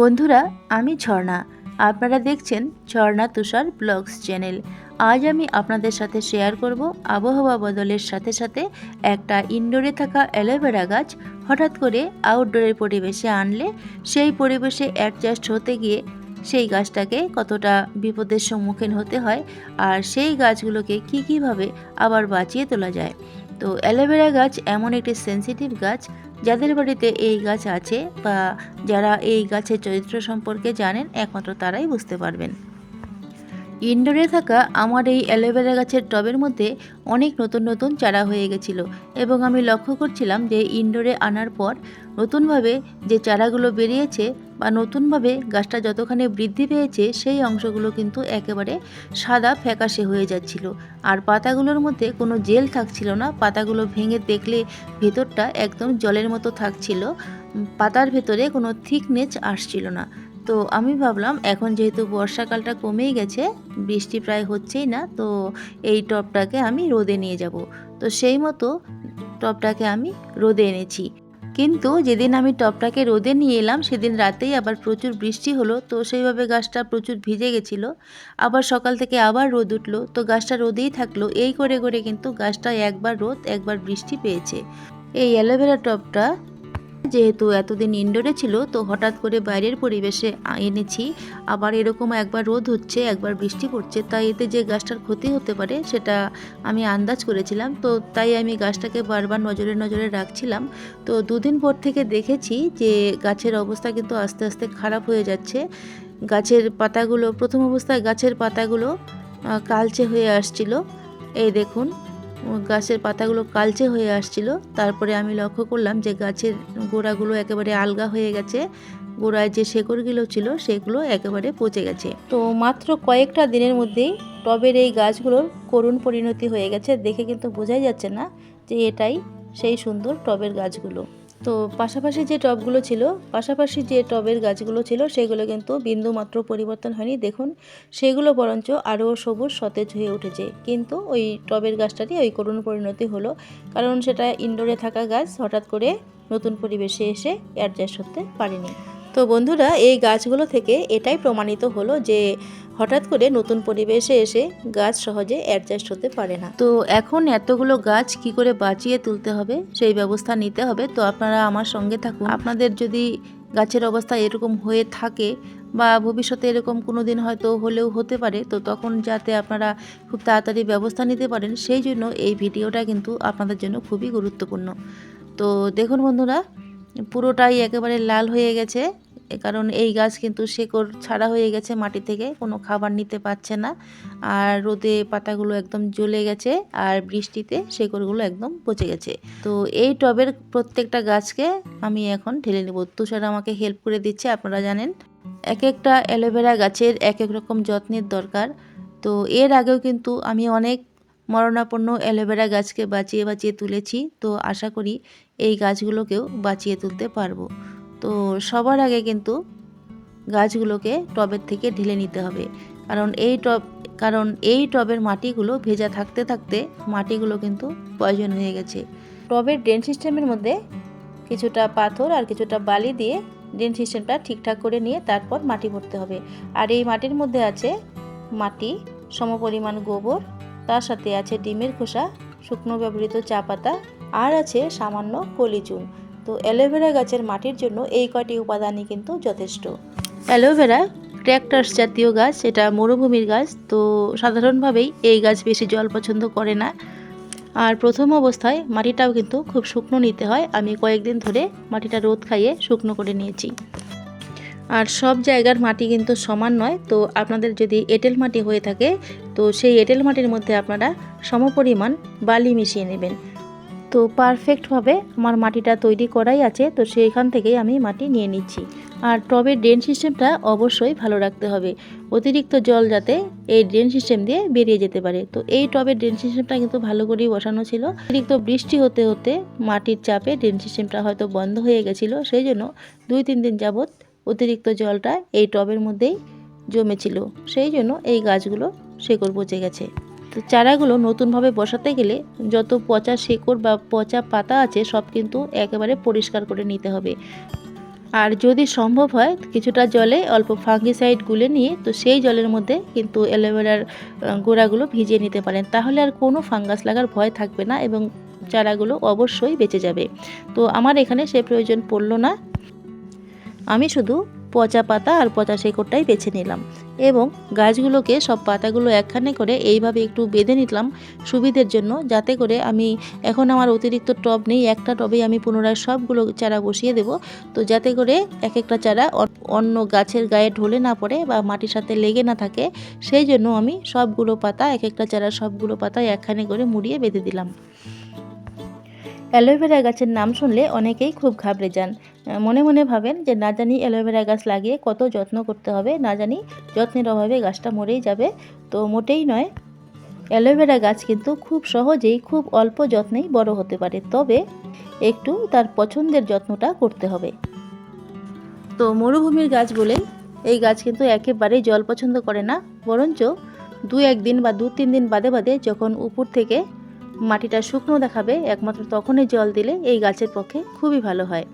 বন্ধুরা, আমি ঝর্ণা। আপনারা দেখছেন ঝর্ণা তুষার ব্লগস চ্যানেল। আজ আমি আপনাদের সাথে শেয়ার করব আবহাওয়া বদলের সাথে সাথে একটা ইনডোরে থাকা অ্যালোভেরা গাছ হঠাৎ করে আউটডোরের পরিবেশে আনলে, সেই পরিবেশে অ্যাডজাস্ট হতে গিয়ে সেই গাছটাকে কতটা বিপদের সম্মুখীন হতে হয় আর সেই গাছগুলোকে কী কীভাবে আবার বাঁচিয়ে তোলা যায়। তো অ্যালোভেরা গাছ এমন একটি সেনসিটিভ গাছ যাদের বাড়িতে এই গাছ আছে বা যারা এই গাছের চরিত্র সম্পর্কে জানেন, একমাত্র তারাই বুঝতে পারবেন। ইনডোরে থাকা আমার এই অ্যালোভেরা গাছের টবের মধ্যে অনেক নতুন নতুন চারা হয়ে গেছিল এবং আমি লক্ষ্য করছিলাম যে ইনডোরে আনার পর নতুনভাবে যে চারাগুলো বেরিয়েছে বা নতুনভাবে গাছটা যতখানি বৃদ্ধি পেয়েছে, সেই অংশগুলো কিন্তু একেবারে সাদা ফ্যাকাশে হয়ে যাচ্ছিল। আর পাতাগুলোর মধ্যে কোনো জেল থাকছিল না, পাতাগুলো ভেঙে দেখলে ভেতরটা একদম জলের মতো থাকছিল পাতার ভেতরে কোনো থিকনেস আসছিল না। তো আমি ভাবলাম, এখন যেহেতু বর্ষাকালটা কমেই গেছে, বৃষ্টি প্রায় হচ্ছেই না, তো এই টবটাকে আমি রোদে নিয়ে যাব। তো সেই মতো টবটাকে আমি রোদে এনেছি। কিন্তু যেদিন আমি টবটাকে রোদে নিয়ে এলাম, সেদিন রাতেই আবার প্রচুর বৃষ্টি হলো, তো সেইভাবে গাছটা প্রচুর ভিজে গেছিল। আবার সকাল থেকে আবার রোদ উঠল, তো গাছটা রোদেই থাকল। এই করে করে কিন্তু গাছটা একবার রোদ, একবার বৃষ্টি পেয়েছে। এই অ্যালোভেরা টবটা যেহেতু এতদিন ইনডোরে ছিল, তো হঠাৎ করে বাইরের পরিবেশে এনেছি। আবার এরকম একবার রোদ হচ্ছে, একবার বৃষ্টি পড়ছে, তাই এতে যে গাছটার ক্ষতি হতে পারে সেটা আমি আন্দাজ করেছিলাম। তো তাই আমি গাছটাকে বারবার নজরে নজরে রাখছিলাম। তো দুদিন পর থেকে দেখেছি যে গাছের অবস্থা কিন্তু আস্তে আস্তে খারাপ হয়ে যাচ্ছে। গাছের পাতাগুলো, প্রথম অবস্থায় গাছের পাতাগুলো কালচে হয়ে আসছিল। এই দেখুন গাছের পাতাগুলো কালচে হয়ে আসছিল। তারপরে আমি লক্ষ্য করলাম যে গাছের গোড়াগুলো একেবারে আলগা হয়ে গেছে। গোড়ায় যে শেকড়গুলো ছিল সেগুলো একেবারে পচে গেছে। তো মাত্র কয়েকটা দিনের মধ্যেই টবের এই গাছগুলোর করুণ পরিণতি হয়ে গেছে। দেখে কিন্তু বোঝাই যাচ্ছে না যে এটাই সেই সুন্দর টবের গাছগুলো। তো পাশাপাশি যে টবগুলো ছিল, পাশাপাশি যে টবের গাছগুলো ছিল, সেগুলো কিন্তু বিন্দু মাত্র পরিবর্তন হয়নি। দেখুন, সেগুলো বরঞ্চ আরও সবুজ, সতেজ হয়ে উঠেছে। কিন্তু ওই টবের গাছটারই ওই করুণ পরিণতি হলো, কারণ সেটা ইনডোরে থাকা গাছ হঠাৎ করে নতুন পরিবেশে এসে অ্যাডজাস্ট হতে পারেনি। তো বন্ধুরা, এই গাছগুলো থেকে এটাই প্রমাণিত হলো যে হঠাৎ করে নতুন পরিবেশে এসে গাছ সহজে অ্যাডজাস্ট হতে পারে না। তো এখন এতগুলো গাছ কি করে বাঁচিয়ে তুলতে হবে, সেই ব্যবস্থা নিতে হবে। তো আপনারা আমার সঙ্গে থাকুন। আপনাদের যদি গাছের অবস্থা এরকম হয়ে থাকে বা ভবিষ্যতে এরকম কোনো দিন হয়তো হলেও হতে পারে, তো তখন যাতে আপনারা খুব তাড়াতাড়ি ব্যবস্থা নিতে পারেন, সেই জন্য এই ভিডিওটা কিন্তু আপনাদের জন্য খুবই গুরুত্বপূর্ণ। তো দেখুন বন্ধুরা, পুরোটাই একেবারে লাল হয়ে গেছে। কারণ এই গাছ কিন্তু শেকড় ছাড়া হয়ে গেছে মাটি থেকে, কোনো খাবার নিতে পারছে না। আর রোদে পাতাগুলো একদম জ্বলে গেছে আর বৃষ্টিতে শেকড়গুলো একদম পচে গেছে। তো এই টবের প্রত্যেকটা গাছকে আমি এখন ঢেলে নেব। তুষার আমাকে হেল্প করে দিচ্ছে, আপনারা জানেন। এক একটা অ্যালোভেরা গাছের এক এক রকম যত্নের দরকার। তো এর আগেও কিন্তু আমি অনেক মরণাপন্ন অ্যালোভেরা গাছকে বাঁচিয়ে বাঁচিয়ে তুলেছি। তো আশা করি এই গাছগুলোকেও বাঁচিয়ে তুলতে পারব। তো সবার আগে কিন্তু গাছগুলোকে টবের থেকে ঢেলে নিতে হবে। কারণ এই টব, কারণ এই টবের মাটিগুলো ভেজা থাকতে থাকতে মাটিগুলো কিন্তু পয়জন হয়ে গেছে। টবের ড্রেন সিস্টেমের মধ্যে কিছুটা পাথর আর কিছুটা বালি দিয়ে ড্রেন সিস্টেমটা ঠিকঠাক করে নিয়ে তারপর মাটি ভরতে হবে। আর এই মাটির মধ্যে আছে মাটি, সমপরিমাণ গোবর, তার সাথে আছে ডিমের খোসা, শুকনো ব্যবহৃত চা পাতা, আর আছে সামান্য কলিচুন। তো অ্যালোভেরা গাছের মাটির জন্য এই কটি উপাদানই কিন্তু যথেষ্ট। অ্যালোভেরা ক্র্যাকটাস জাতীয় গাছ, এটা মরুভূমির গাছ, তো সাধারণভাবেই এই গাছ বেশি জল পছন্দ করে না। আর প্রথম অবস্থায় মাটিটাও কিন্তু খুব শুকনো নিতে হয়। আমি কয়েকদিন ধরে মাটিটা রোদ খাইয়ে শুকনো করে নিয়েছি। আর সব জায়গার মাটি কিন্তু সমান নয়। তো আপনাদের যদি এঁটেল মাটি হয়ে থাকে, তো সেই এঁটেল মাটির মধ্যে আপনারা সমপরিমাণ বালি মিশিয়ে নেবেন। তো পারফেক্টভাবে আমার মাটিটা তৈরি করাই আছে, তো সেইখান থেকেই আমি মাটি নিয়ে নিচ্ছি। আর টবের ড্রেন সিস্টেমটা অবশ্যই ভালো রাখতে হবে। অতিরিক্ত জল যাতে এই ড্রেন সিস্টেম দিয়ে বেরিয়ে যেতে পারে। তো এই টবের ড্রেন সিস্টেমটা কিন্তু ভালো করেই বসানো ছিল। অতিরিক্ত বৃষ্টি হতে হতে মাটির চাপে ড্রেন সিস্টেমটা হয়তো বন্ধ হয়ে গেছিল। সেই জন্য দুই তিন দিন যাবৎ অতিরিক্ত জলটা এই টবের মধ্যেই জমেছিল। সেই জন্য এই গাছগুলো শেকড় পচে গেছে। তো চারাগুলো নতুনভাবে বসাতে গেলে যত পচা শেকড় বা পচা পাতা আছে, সব কিন্তু একেবারে পরিষ্কার করে নিতে হবে। আর যদি সম্ভব হয়, কিছুটা জলে অল্প ফাঙ্গিসাইড গুলে নিয়ে, তো সেই জলের মধ্যে কিন্তু অ্যালোভেরার গোড়াগুলো ভিজিয়ে নিতে পারেন। তাহলে আর কোনো ফাঙ্গাস লাগার ভয় থাকবে না এবং চারাগুলো অবশ্যই বেঁচে যাবে। তো আমার এখানে সে প্রয়োজন পড়ল না। আমি শুধু পচা পাতা আর পচা শেকড়টাই বেছে নিলাম এবং গাছগুলোকে সব পাতাগুলো একখানে করে এইভাবে একটু বেঁধে নিলাম সুবিধের জন্য, যাতে করে আমি এখন আমার অতিরিক্ত টব নেই, একটা টবেই আমি পুনরায় সবগুলো চারা বসিয়ে দেব। তো যাতে করে এক একটা চারা অন্য গাছের গায়ে ঢলে না পড়ে বা মাটির সাথে লেগে না থাকে, সেই জন্য আমি সবগুলো পাতা এক একটা চারা সবগুলো পাতা একখানে করে মুড়িয়ে বেঁধে দিলাম। অ্যালোভেরা গাছের নাম শুনলে অনেকেই খুব ঘাবড়ে যান। মনে মনে ভাবেন যে না জানি অ্যালোভেরা গাছ লাগিয়ে কত যত্ন করতে হবে, না জানি যত্নের অভাবে গাছটা মরেই যাবে, তো মোটেই নয়। অ্যালোভেরা গাছ কিন্তু খুব সহজেই খুব অল্প যত্নেই বড় হতে পারে, তবে একটু তার পছন্দের যত্নটা করতে হবে। তো মরুভূমির গাছ বলে, এই গাছ কিন্তু একেবারেই জল পছন্দ করে না, বরঞ্চ দু একদিন বা দু তিন দিন বাদে বাদে যখন উপর থেকে মাটিটা শুকনো দেখাবে, একমাত্র তখনই জল দিলে এই গাছের পক্ষে খুবই ভালো হয়।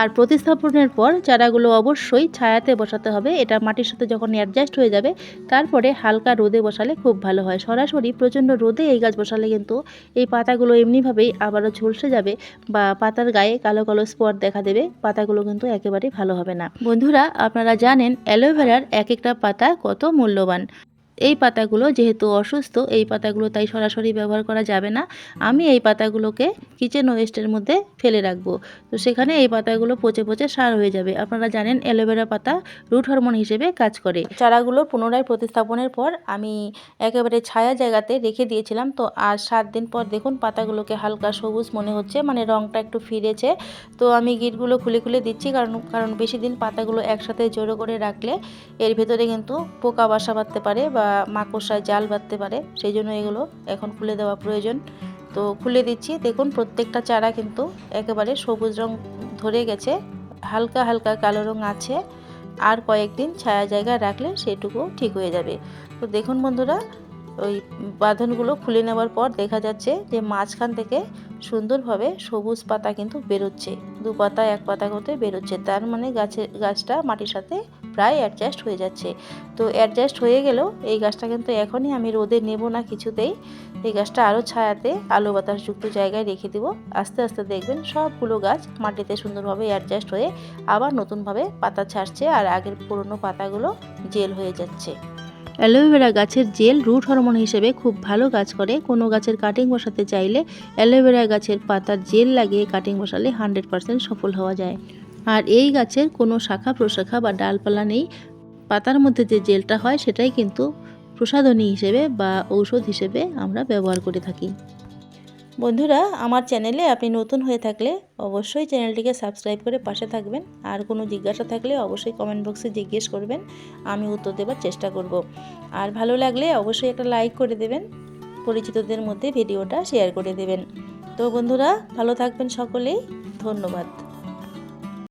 আর প্রতিস্থাপনের পর চারাগুলো অবশ্যই ছায়াতে বসাতে হবে, এটা মাটির সাথে যখন অ্যাডজাস্ট হয়ে যাবে, তারপরে হালকা রোদে বসালে খুব ভালো হয়। সরাসরি প্রচণ্ড রোদে এই গাছ বসালে কিন্তু এই পাতাগুলো এমনিভাবেই আবারও ঝলসে যাবে বা পাতার গায়ে কালো কালো স্পট দেখা দেবে, পাতাগুলো কিন্তু একেবারেই ভালো হবে না। বন্ধুরা, আপনারা জানেন অ্যালোভেরার এক একটা পাতা কত মূল্যবান। এই পাতাগুলো যেহেতু অসুস্থ, এই পাতাগুলো তাই সরাসরি ব্যবহার করা যাবে না। আমি এই পাতাগুলোকে কিচেন ওয়েস্টের মধ্যে ফেলে রাখব। তো সেখানে এই পাতাগুলো পচে পচে সার হয়ে যাবে। আপনারা জানেন অ্যালোভেরা পাতা রুট হরমোন হিসেবে কাজ করে। চারাগুলো পুনরায় প্রতিস্থাপনের পর আমি একেবারে ছায়া জায়গাতে রেখে দিয়েছিলাম। তো আর সাত দিন পর দেখুন পাতাগুলোকে হালকা সবুজ মনে হচ্ছে মানে রংটা একটু ফিরেছে। তো আমি গিটগুলো খুলে খুলে দিচ্ছি, কারণ কারণ বেশি দিন পাতাগুলো একসাথে জড়ো করে রাখলে এর ভেতরে কিন্তু পোকা বাসা বাঁধতে পারে বা মাকড়সায় জাল বাঁধতে পারে, সেই জন্য এগুলো এখন খুলে দেওয়া প্রয়োজন। তো খুলে দিচ্ছি, দেখুন প্রত্যেকটা চারা কিন্তু একেবারে সবুজ রং ধরে গেছে, হালকা হালকা কালো রং আছে, আর কয়েকদিন ছায়া জায়গায় রাখলে সেটুকু ঠিক হয়ে যাবে। তো দেখুন বন্ধুরা, ওই বাঁধনগুলো খুলে নেওয়ার পর দেখা যাচ্ছে যে মাঝখান থেকে সুন্দরভাবে সবুজ পাতা কিন্তু বেরোচ্ছে, দু পাতা এক পাতা করতে বেরোচ্ছে, তার মানে গাছের গাছটা মাটির সাথে প্রায় অ্যাডজাস্ট হয়ে যাচ্ছে। তো অ্যাডজাস্ট হয়ে গেলেও এই গাছটা কিন্তু এখনই আমি রোদে নেব না কিছুতেই। এই গাছটা আরও ছায়াতে আলো বাতাসযুক্ত জায়গায় রেখে দেব। আস্তে আস্তে দেখবেন সবগুলো গাছ মাটিতে সুন্দরভাবে অ্যাডজাস্ট হয়ে আবার নতুনভাবে পাতা ছাড়ছে আর আগের পুরনো পাতাগুলো জেল হয়ে যাচ্ছে। অ্যালোভেরা গাছের জেল রুট হরমোন হিসেবে খুব ভালো কাজ করে। কোনো গাছের কাটিং বসাতে চাইলে অ্যালোভেরা গাছের পাতার জেল লাগিয়ে কাটিং বসালে হান্ড্রেড সফল হওয়া যায়। আর এই গাছের কোনো শাখা, প্রশাখা বা ডালপালা নেই। পাতার মধ্যে যে জেলটা হয়, সেটাই কিন্তু প্রসাধনী হিসেবে বা ঔষধ হিসেবে আমরা ব্যবহার করে থাকি। বন্ধুরা, আমার চ্যানেলে আপনি নতুন হয়ে থাকলে অবশ্যই চ্যানেলটিকে সাবস্ক্রাইব করে পাশে থাকবেন। আর কোনো জিজ্ঞাসা থাকলে অবশ্যই কমেন্ট বক্সে জিজ্ঞেস করবেন। আমি উত্তর দেওয়ার চেষ্টা করব। আর ভালো লাগলে অবশ্যই একটা লাইক করে দেবেন। পরিচিতদের মধ্যে ভিডিওটা শেয়ার করে দেবেন। তো বন্ধুরা, ভালো থাকবেন সকলেই। ধন্যবাদ।